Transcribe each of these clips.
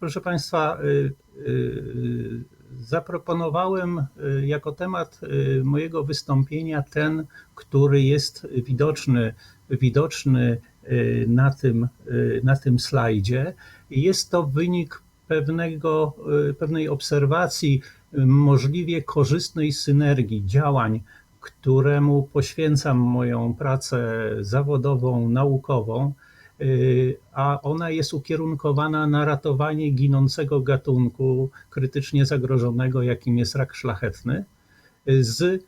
Proszę Państwa, y, y, zaproponowałem y, jako temat mojego wystąpienia ten, który jest widoczny, widoczny na tym, na tym slajdzie. Jest to wynik pewnego, pewnej obserwacji możliwie korzystnej synergii działań, któremu poświęcam moją pracę zawodową, naukową, a ona jest ukierunkowana na ratowanie ginącego gatunku krytycznie zagrożonego, jakim jest rak szlachetny, z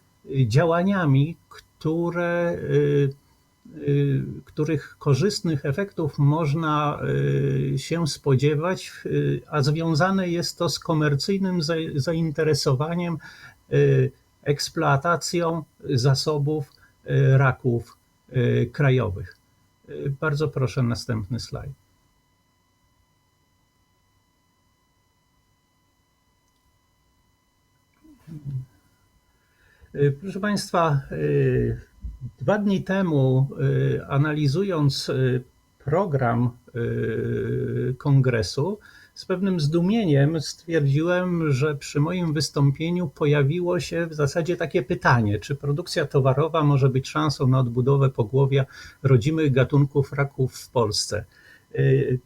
działaniami, które, y, y, których korzystnych efektów można się spodziewać, a związane jest to z komercyjnym zainteresowaniem eksploatacją zasobów raków krajowych. Bardzo proszę następny slajd. Proszę Państwa, dwa dni temu, analizując program kongresu, z pewnym zdumieniem stwierdziłem, że przy moim wystąpieniu pojawiło się w zasadzie takie pytanie, czy produkcja towarowa może być szansą na odbudowę pogłowia rodzimych gatunków raków w Polsce. Y,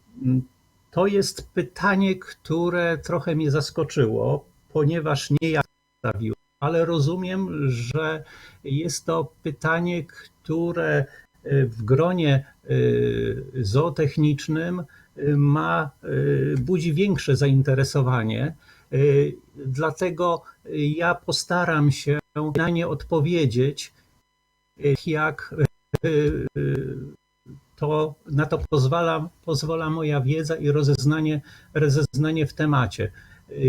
to jest pytanie, które trochę mnie zaskoczyło, ponieważ nie ja stawiłem, ale rozumiem, że jest to pytanie, które w gronie y, zootechnicznym ma, y, budzi większe zainteresowanie. Y, dlatego ja postaram się na nie odpowiedzieć, jak to na to pozwala, pozwala moja wiedza i rozeznanie, rozeznanie w temacie.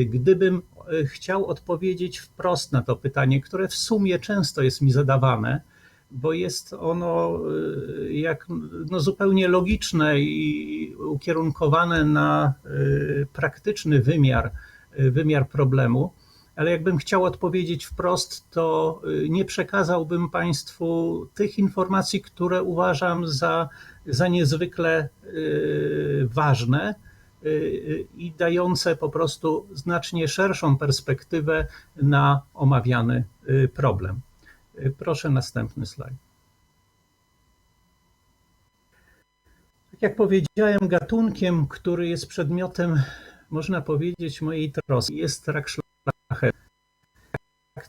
Gdybym chciał odpowiedzieć wprost na to pytanie, które w sumie często jest mi zadawane, bo jest ono y, jak no, zupełnie logiczne i ukierunkowane na y, praktyczny wymiar, y, wymiar problemu. Ale jakbym chciał odpowiedzieć wprost, to nie przekazałbym Państwu tych informacji, które uważam za, za niezwykle ważne i dające po prostu znacznie szerszą perspektywę na omawiany problem. Proszę następny slajd. Tak jak powiedziałem, gatunkiem, który jest przedmiotem, można powiedzieć, mojej troski, jest rak szlachetny.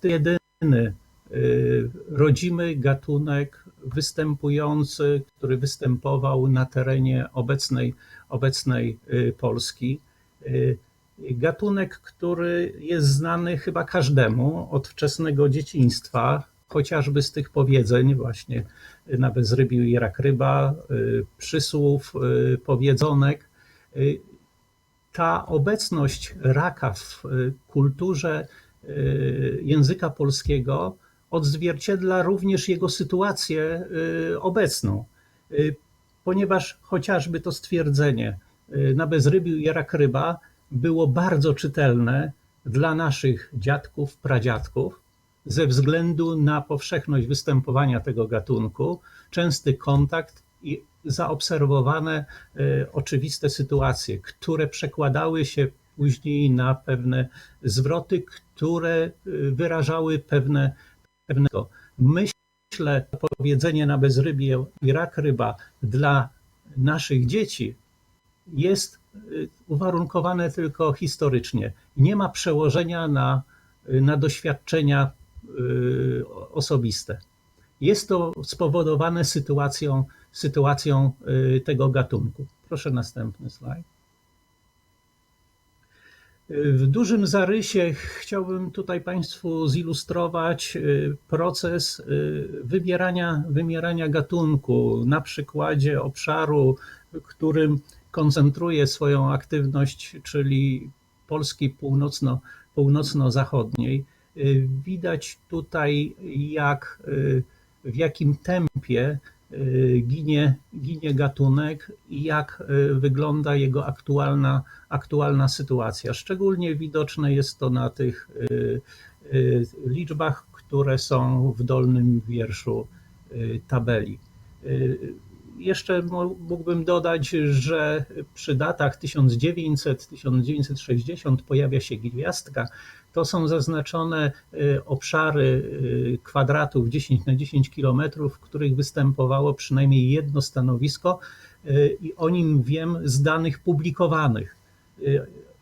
To jedyny y, rodzimy gatunek występujący, który występował na terenie obecnej, obecnej y, Polski. Y, gatunek, który jest znany chyba każdemu od wczesnego dzieciństwa, chociażby z tych powiedzeń właśnie na bezrybiu i rak ryba, y, przysłów, y, powiedzonek. Y, ta obecność raka w kulturze języka polskiego odzwierciedla również jego sytuację obecną, ponieważ chociażby to stwierdzenie na bezrybiu i rak ryba było bardzo czytelne dla naszych dziadków, pradziadków, ze względu na powszechność występowania tego gatunku, częsty kontakt i zaobserwowane e, oczywiste sytuacje, które przekładały się później na pewne zwroty, które e, wyrażały pewne, pewnego. Myślę, powiedzenie na bezrybie i rak ryba dla naszych dzieci jest e, uwarunkowane tylko historycznie. Nie ma przełożenia na, na doświadczenia osobiste. Jest to spowodowane sytuacją, sytuacją y, tego gatunku. Proszę następny slajd. W dużym zarysie chciałbym tutaj Państwu zilustrować y, proces wybierania, wymierania gatunku na przykładzie obszaru, którym koncentruje swoją aktywność, czyli Polski północno, północno-zachodniej. Y, widać tutaj, jak, y, w jakim tempie y, ginie, ginie gatunek i jak wygląda jego aktualna, aktualna sytuacja. Szczególnie widoczne jest to na tych liczbach, które są w dolnym wierszu tabeli. Jeszcze mógłbym dodać, że przy datach 1900-1960 pojawia się gwiazdka. To są zaznaczone y, obszary y, kwadratów 10 na 10 kilometrów, w których występowało przynajmniej jedno stanowisko y, i o nim wiem z danych publikowanych.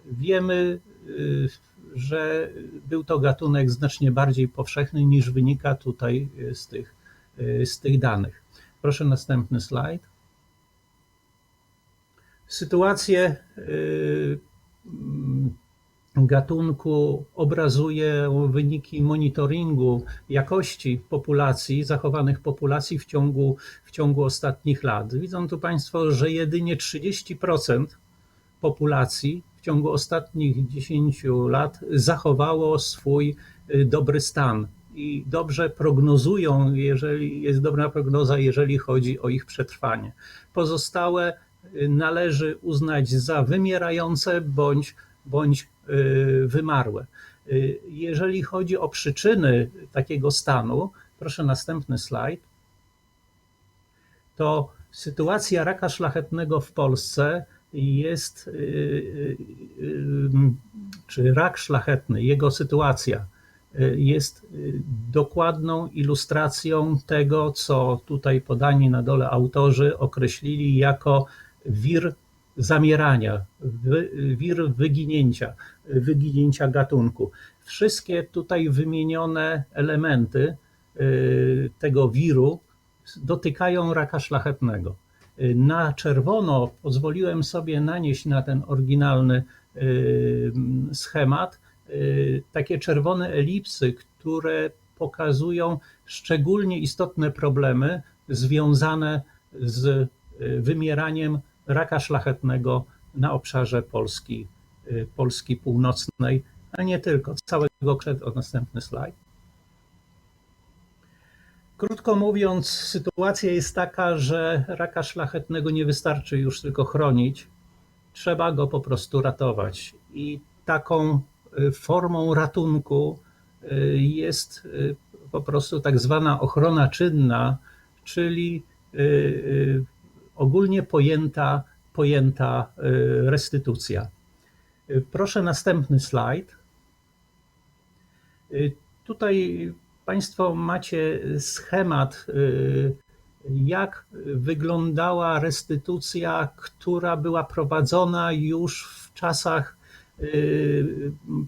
Wiemy, że był to gatunek znacznie bardziej powszechny niż wynika tutaj z tych, z tych danych. Proszę następny slajd. Sytuację y, mm, gatunku obrazuje wyniki monitoringu jakości populacji, zachowanych populacji w ciągu, w ciągu ostatnich lat. Widzą tu Państwo, że jedynie 30% populacji w ciągu ostatnich 10 lat zachowało swój y, dobry stan i dobrze prognozują, jeżeli jest dobra prognoza, jeżeli chodzi o ich przetrwanie. Pozostałe y, należy uznać za wymierające bądź, bądź y, wymarłe. Y, Jeżeli chodzi o przyczyny takiego stanu, proszę następny slajd, to sytuacja raka szlachetnego w Polsce jest, czy rak szlachetny, jego sytuacja jest y, dokładną ilustracją tego, co tutaj podani na dole autorzy określili jako wir zamierania, wir wyginięcia, wyginięcia gatunku. Wszystkie tutaj wymienione elementy y, tego wiru dotykają raka szlachetnego. Y, Na czerwono pozwoliłem sobie nanieść na ten oryginalny y, schemat y, takie czerwone elipsy, które pokazują szczególnie istotne problemy związane z y, wymieraniem raka szlachetnego na obszarze Polski, y, Polski Północnej, a nie tylko, całego. O następny slajd. Krótko mówiąc, sytuacja jest taka, że raka szlachetnego nie wystarczy już tylko chronić, trzeba go po prostu ratować. I taką y, formą ratunku y, jest y, po prostu tak zwana ochrona czynna, czyli y, y, ogólnie pojęta, pojęta y, restytucja. Y, Proszę następny slajd. Y, Tutaj Państwo macie schemat, y, jak wyglądała restytucja, która była prowadzona już w czasach y,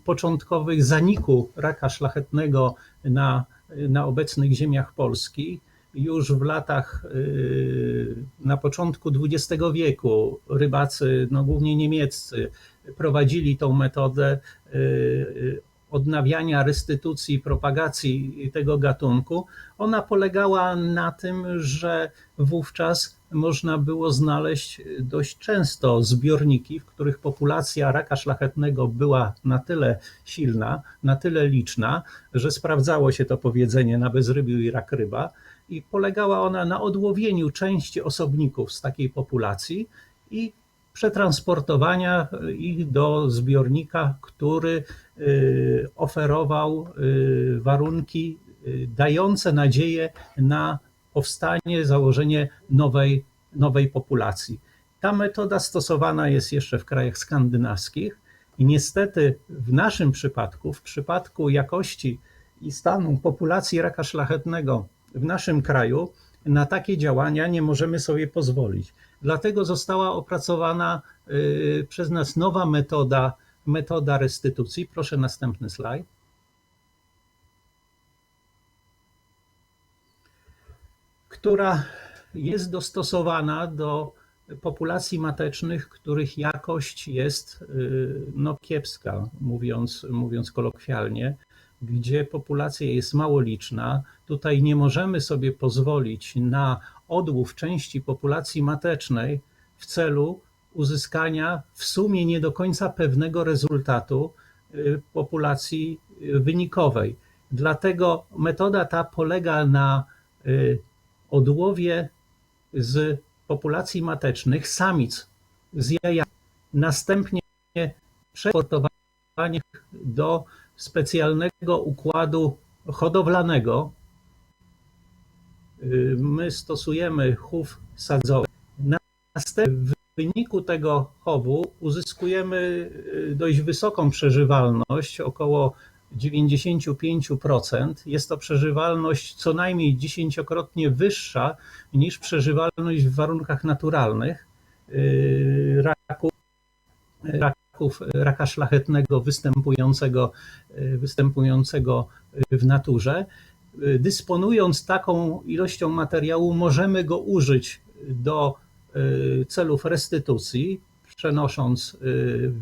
początkowych zaniku raka szlachetnego na, na obecnych ziemiach Polski. Już w latach, y, na początku XX wieku, rybacy, no głównie niemieccy, prowadzili tą metodę y, y, odnawiania, restytucji, propagacji tego gatunku. Ona polegała na tym, że wówczas można było znaleźć dość często zbiorniki, w których populacja raka szlachetnego była na tyle silna, na tyle liczna, że sprawdzało się to powiedzenie na bezrybiu i rak ryba. I polegała ona na odłowieniu części osobników z takiej populacji i przetransportowania ich do zbiornika, który y, oferował y, warunki y, dające nadzieję na powstanie, założenie nowej, nowej populacji. Ta metoda stosowana jest jeszcze w krajach skandynawskich i niestety w naszym przypadku, w przypadku jakości i stanu populacji raka szlachetnego w naszym kraju, na takie działania nie możemy sobie pozwolić. Dlatego została opracowana y, przez nas nowa metoda, metoda restytucji. Proszę następny slajd. Która jest dostosowana do populacji matecznych, których jakość jest y, no, kiepska, mówiąc, mówiąc kolokwialnie, gdzie populacja jest mało liczna. Tutaj nie możemy sobie pozwolić na odłów części populacji matecznej w celu uzyskania w sumie nie do końca pewnego rezultatu y, populacji y, wynikowej. Dlatego metoda ta polega na y, odłowie z populacji matecznych samic z jajami, następnie przeportowanie do specjalnego układu hodowlanego, y, my stosujemy chów sadzowy. Następnie w wyniku tego chowu uzyskujemy y, dość wysoką przeżywalność, około 95%. Jest to przeżywalność co najmniej dziesięciokrotnie wyższa niż przeżywalność w warunkach naturalnych y, raków, raków raka szlachetnego występującego, występującego w naturze. Dysponując taką ilością materiału, możemy go użyć do celów restytucji, przenosząc y,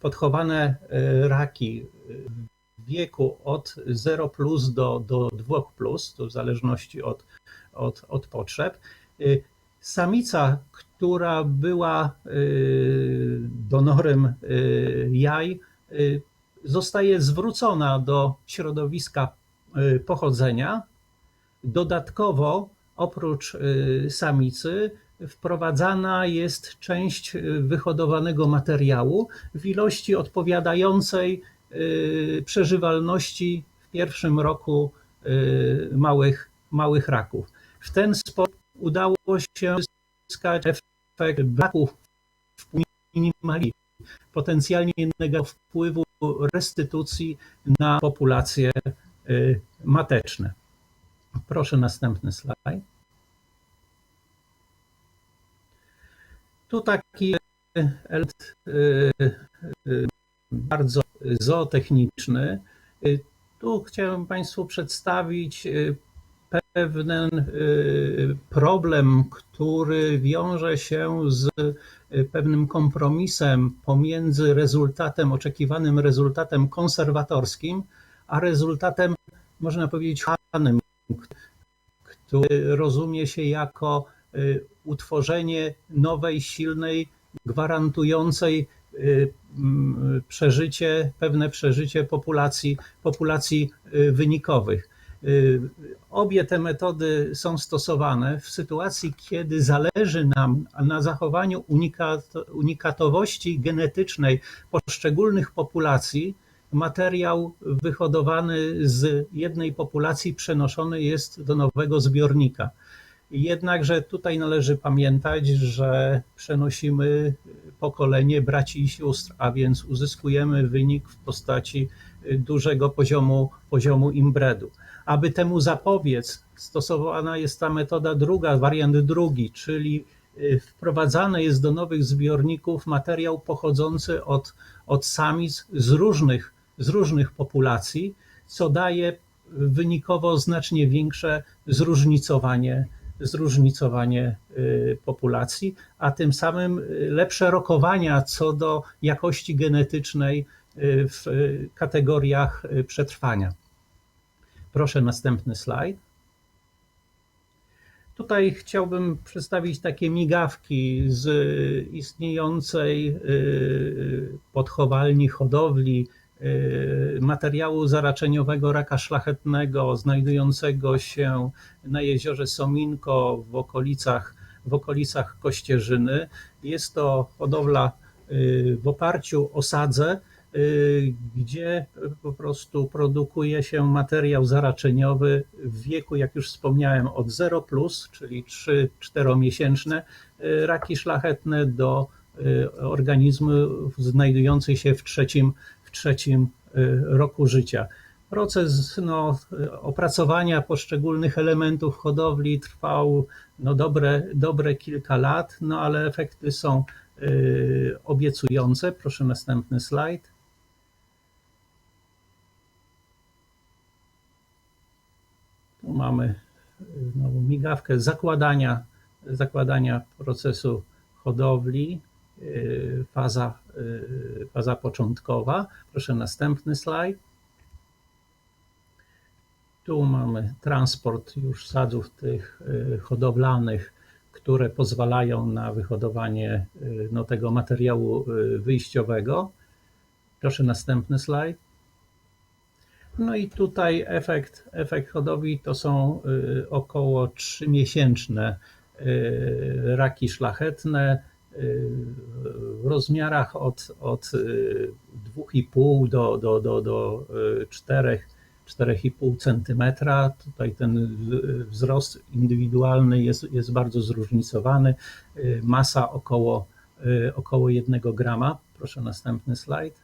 podchowane, raki w wieku od 0 plus do, do 2 plus, to w zależności od, od, od potrzeb. Samica, która była donorem jaj, zostaje zwrócona do środowiska pochodzenia. Dodatkowo oprócz y, samicy wprowadzana jest część y, wyhodowanego materiału w ilości odpowiadającej y, przeżywalności w pierwszym roku małych, małych raków. W ten sposób udało się uzyskać efekt braków w minimali, potencjalnie innego wpływu restytucji na populacje mateczne. Proszę następny slajd. Tu taki element y, y, bardzo zootechniczny. Y, tu chciałem Państwu przedstawić pewien problem, który wiąże się z pewnym kompromisem pomiędzy rezultatem, oczekiwanym rezultatem konserwatorskim, a rezultatem, można powiedzieć, hanym, który rozumie się jako y, utworzenie nowej, silnej, gwarantującej y, przeżycie, pewne przeżycie populacji, populacji y, wynikowych. Obie te metody są stosowane w sytuacji, kiedy zależy nam na zachowaniu unikat, unikatowości genetycznej poszczególnych populacji, materiał wyhodowany z jednej populacji przenoszony jest do nowego zbiornika. Jednakże tutaj należy pamiętać, że przenosimy pokolenie braci i sióstr, a więc uzyskujemy wynik w postaci dużego poziomu, poziomu imbredu. Aby temu zapobiec, stosowana jest ta metoda druga, wariant drugi, czyli wprowadzany jest do nowych zbiorników materiał pochodzący od, od samic z różnych z różnych populacji, co daje wynikowo znacznie większe zróżnicowanie, zróżnicowanie y, populacji, a tym samym lepsze rokowania co do jakości genetycznej y, w kategoriach y, przetrwania. Proszę następny slajd. Tutaj chciałbym przedstawić takie migawki z istniejącej podchowalni hodowli Y, materiału zaraczeniowego raka szlachetnego znajdującego się na jeziorze Sominko w okolicach, w okolicach Kościerzyny. Jest to hodowla y, w oparciu o sadze, y, gdzie po prostu produkuje się materiał zaraczeniowy w wieku, jak już wspomniałem, od 0, plus, czyli 3-4 miesięczne raki szlachetne do organizmów znajdujących się w trzecim trzecim y, roku życia. Proces no, opracowania poszczególnych elementów hodowli trwał no, dobre, dobre kilka lat, no ale efekty są y, obiecujące. Proszę następny slajd. Mamy znowu migawkę zakładania, zakładania procesu hodowli. Y, faza, y, faza początkowa. Proszę następny slajd. Tu mamy transport już sadzów tych y, hodowlanych, które pozwalają na wyhodowanie no, tego materiału wyjściowego. Proszę następny slajd. No i tutaj efekt, efekt hodowli to są około 3-miesięczne raki szlachetne, w rozmiarach od, od 2,5 do, do, do, do 4, 4,5 cm. Tutaj ten wzrost indywidualny jest, jest bardzo zróżnicowany. Y, Masa około, y, około 1 grama. Proszę następny slajd.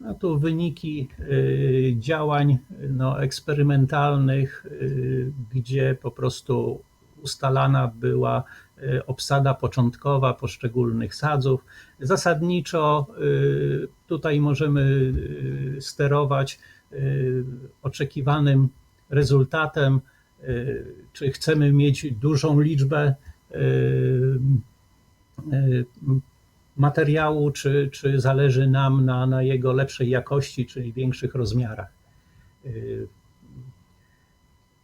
A tu wyniki y, działań no, eksperymentalnych, y, gdzie po prostu ustalana była y, obsada początkowa poszczególnych sadzów. Zasadniczo tutaj możemy sterować oczekiwanym rezultatem, czy chcemy mieć dużą liczbę materiału, czy, czy zależy nam na, na jego lepszej jakości, czyli większych rozmiarach. Y,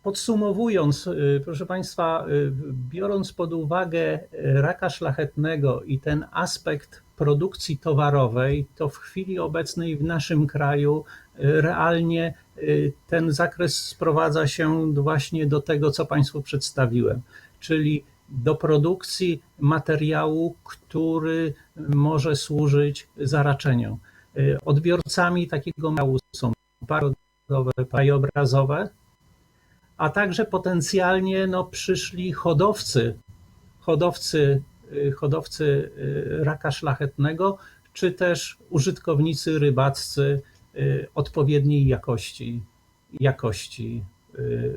Podsumowując, y, proszę Państwa, y, biorąc pod uwagę raka szlachetnego i ten aspekt produkcji towarowej, to w chwili obecnej w naszym kraju realnie ten zakres sprowadza się właśnie do tego, co Państwu przedstawiłem, czyli do produkcji materiału, który może służyć zaraczeniom. Y, Odbiorcami takiego materiału są parodowe, krajobrazowe, a także potencjalnie no, przyszli hodowcy, hodowcy, y, hodowcy y, raka szlachetnego, czy też użytkownicy rybaccy odpowiedniej jakości, jakości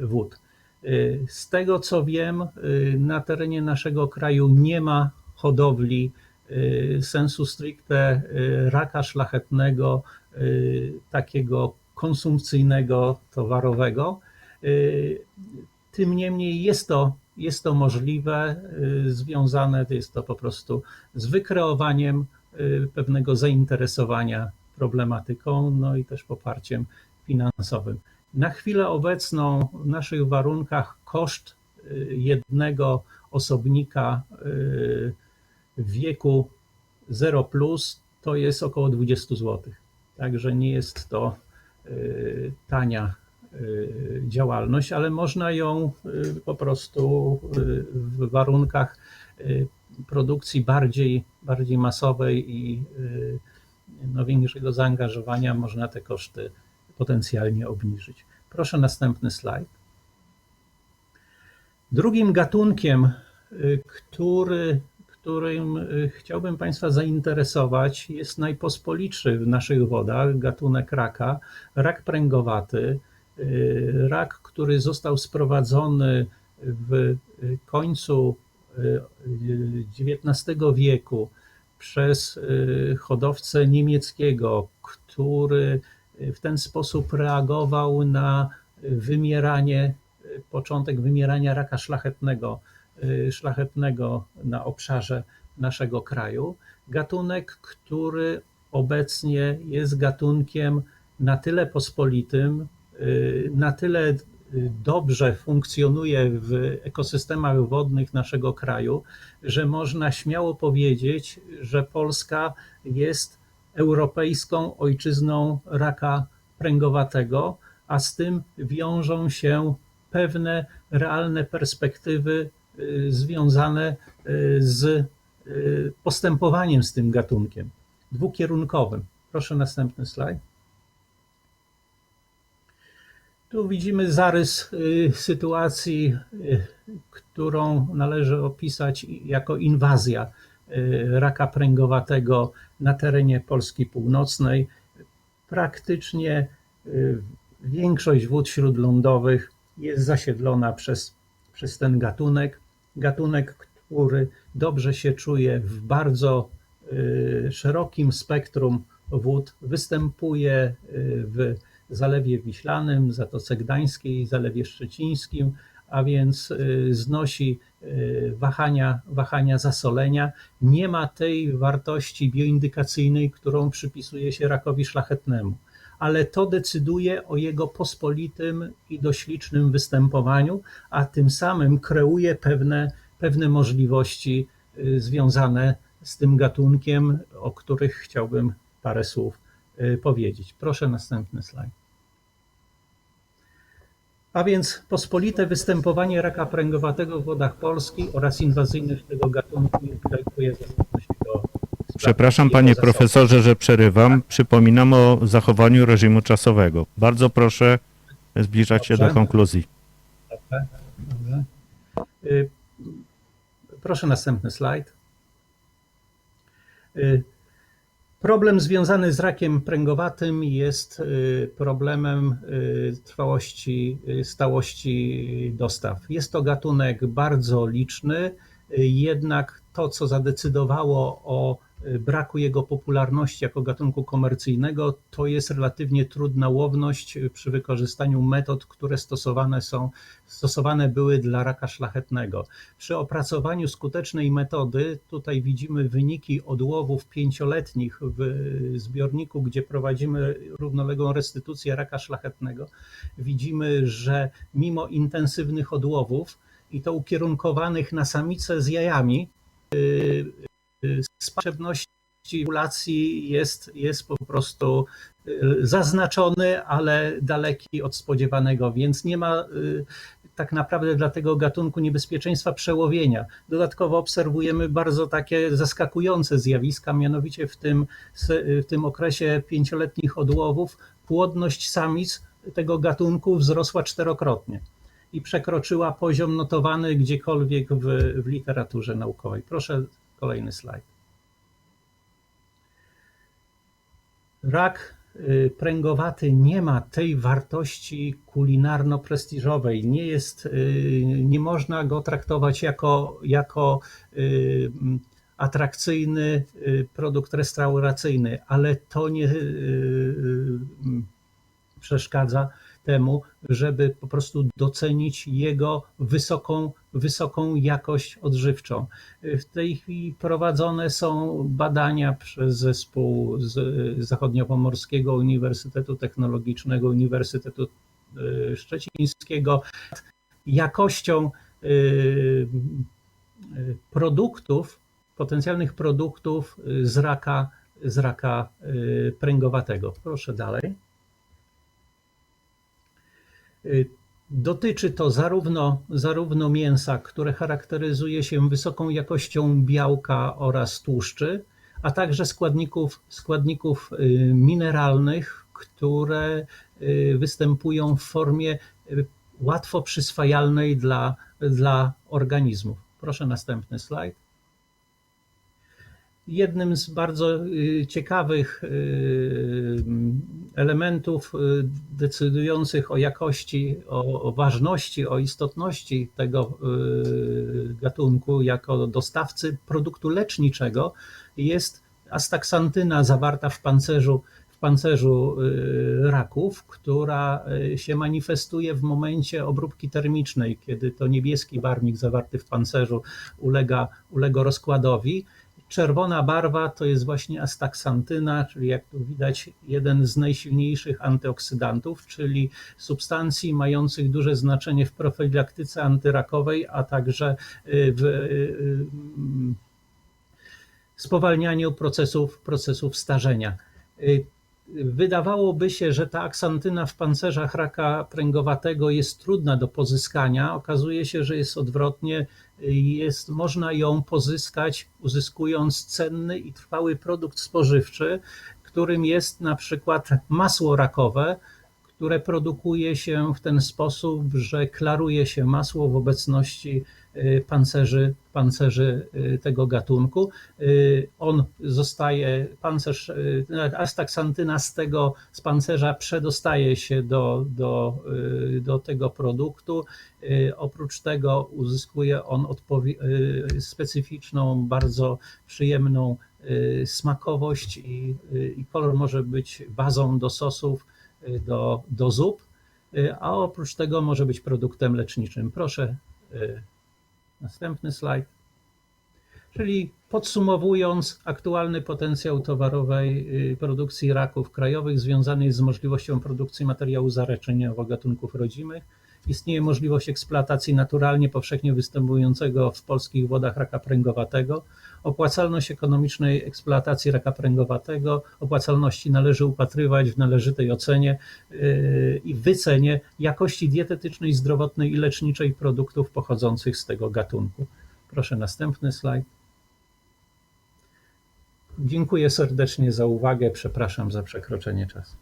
wód. Y, Z tego co wiem, y, na terenie naszego kraju nie ma hodowli y, sensu stricte raka szlachetnego, takiego konsumpcyjnego, towarowego. Tym niemniej jest to, jest to możliwe, związane jest to po prostu z wykreowaniem pewnego zainteresowania problematyką, no i też poparciem finansowym. Na chwilę obecną w naszych warunkach koszt y, jednego osobnika y, w wieku 0 plus to jest około 20 zł. Także nie jest to y, tania działalność, ale można ją po prostu w warunkach produkcji bardziej, bardziej masowej i no, większego zaangażowania można te koszty potencjalnie obniżyć. Proszę następny slajd. Drugim gatunkiem, y, który, którym y, chciałbym Państwa zainteresować, jest najpospolitszy w naszych wodach, gatunek raka, rak pręgowaty. Y, Rak, który został sprowadzony w końcu XIX wieku przez hodowcę niemieckiego, który w ten sposób reagował na wymieranie, początek wymierania raka szlachetnego, y, szlachetnego na obszarze naszego kraju. Gatunek, który obecnie jest gatunkiem na tyle pospolitym, y, na tyle y, dobrze funkcjonuje w ekosystemach wodnych naszego kraju, że można śmiało powiedzieć, że Polska jest europejską ojczyzną raka pręgowatego, a z tym wiążą się pewne realne perspektywy y, związane y, z y, postępowaniem z tym gatunkiem dwukierunkowym. Proszę następny slajd. Tu widzimy zarys sytuacji, którą należy opisać jako inwazja raka pręgowatego na terenie Polski Północnej. Praktycznie y, większość wód śródlądowych jest zasiedlona przez, przez ten gatunek. Gatunek, który dobrze się czuje w bardzo y, szerokim spektrum wód, występuje y, w Zalewie Wiślanym, Zatoce Gdańskiej, Zalewie Szczecińskim, a więc y, znosi y, wahania, wahania zasolenia. Nie ma tej wartości bioindykacyjnej, którą przypisuje się rakowi szlachetnemu, ale to decyduje o jego pospolitym i doślicznym występowaniu, a tym samym kreuje pewne, pewne możliwości y, związane z tym gatunkiem, o których chciałbym parę słów powiedzieć. Proszę następny slajd. A więc pospolite występowanie raka pręgowatego w wodach Polski oraz inwazyjność tego gatunku implikuje zasadność jego Przepraszam panie profesorze, że przerywam. Przypominam o zachowaniu reżimu czasowego. Bardzo proszę zbliżać się do Dobrze. konkluzji. Dobrze. Y, Proszę następny slajd. Problem związany z rakiem pręgowatym jest y, problemem y, trwałości, y, stałości dostaw. Jest to gatunek bardzo liczny, jednak to, co zadecydowało o braku jego popularności jako gatunku komercyjnego, to jest relatywnie trudna łowność y, przy wykorzystaniu metod, które stosowane są, stosowane były dla raka szlachetnego. Przy opracowaniu skutecznej metody, tutaj widzimy wyniki odłowów pięcioletnich w zbiorniku, gdzie prowadzimy równoległą restytucję raka szlachetnego. Widzimy, że mimo intensywnych odłowów i to ukierunkowanych na samice z jajami, yy, yy, potrzebności populacji jest, jest po prostu yy, zaznaczony, ale daleki od spodziewanego, więc nie ma yy, tak naprawdę dla tego gatunku niebezpieczeństwa przełowienia. Dodatkowo obserwujemy bardzo takie zaskakujące zjawiska, mianowicie w tym, w tym okresie pięcioletnich odłowów płodność samic tego gatunku wzrosła czterokrotnie i przekroczyła poziom notowany gdziekolwiek w, w literaturze naukowej. Proszę kolejny slajd. Rak y, pręgowaty nie ma tej wartości kulinarno-prestiżowej. Nie jest, y, nie można go traktować jako, jako y, atrakcyjny produkt restauracyjny, ale to nie przeszkadza temu, żeby po prostu docenić jego wysoką, wysoką jakość odżywczą. W tej chwili prowadzone są badania przez zespół z Zachodniopomorskiego Uniwersytetu Technologicznego, Uniwersytetu y, Szczecińskiego, jakością y, y, produktów, potencjalnych produktów z raka, z raka y, pręgowatego. Proszę dalej. Y, Dotyczy to zarówno, zarówno mięsa, które charakteryzuje się wysoką jakością białka oraz tłuszczy, a także składników, składników y, mineralnych, które y, występują w formie łatwo przyswajalnej dla, dla organizmów. Proszę następny slajd. Jednym z bardzo ciekawych elementów y, decydujących o jakości, o, ważności, o istotności tego y, gatunku jako dostawcy produktu leczniczego jest astaksantyna zawarta w pancerzu, pancerzu y, raków, która się manifestuje w momencie obróbki termicznej, kiedy to niebieski barwnik zawarty w pancerzu ulega, ulega rozkładowi. Czerwona barwa to jest właśnie astaksantyna, czyli jak tu widać, jeden z najsilniejszych antyoksydantów, czyli substancji mających duże znaczenie w profilaktyce antyrakowej, a także w y, spowalnianiu procesów, procesów starzenia. Y, Wydawałoby się, że ta aksantyna w pancerzach raka pręgowatego jest trudna do pozyskania. Okazuje się, że jest odwrotnie. Jest, można ją pozyskać, uzyskując cenny i trwały produkt spożywczy, którym jest na przykład masło rakowe, które produkuje się w ten sposób, że klaruje się masło w obecności pancerzy, pancerzy y, tego gatunku. Y, On zostaje, pancerz, y, astaksantyna z tego, z pancerza przedostaje się do, do, y, do tego produktu. Y, Oprócz tego uzyskuje on y, specyficzną, bardzo przyjemną y, smakowość i, y, i kolor może być bazą do sosów, y, do, do zup, y, a oprócz tego może być produktem leczniczym. Proszę, y, następny slajd. Czyli podsumowując, aktualny potencjał towarowej y, produkcji raków krajowych związany jest z możliwością produkcji materiału zareczeniowego gatunków rodzimych. Istnieje możliwość eksploatacji naturalnie powszechnie występującego w polskich wodach raka pręgowatego. Opłacalność ekonomicznej eksploatacji raka pręgowatego, opłacalności należy upatrywać w należytej ocenie yy, i wycenie jakości dietetycznej, zdrowotnej i leczniczej produktów pochodzących z tego gatunku. Proszę następny slajd. Dziękuję serdecznie za uwagę. Przepraszam za przekroczenie czasu.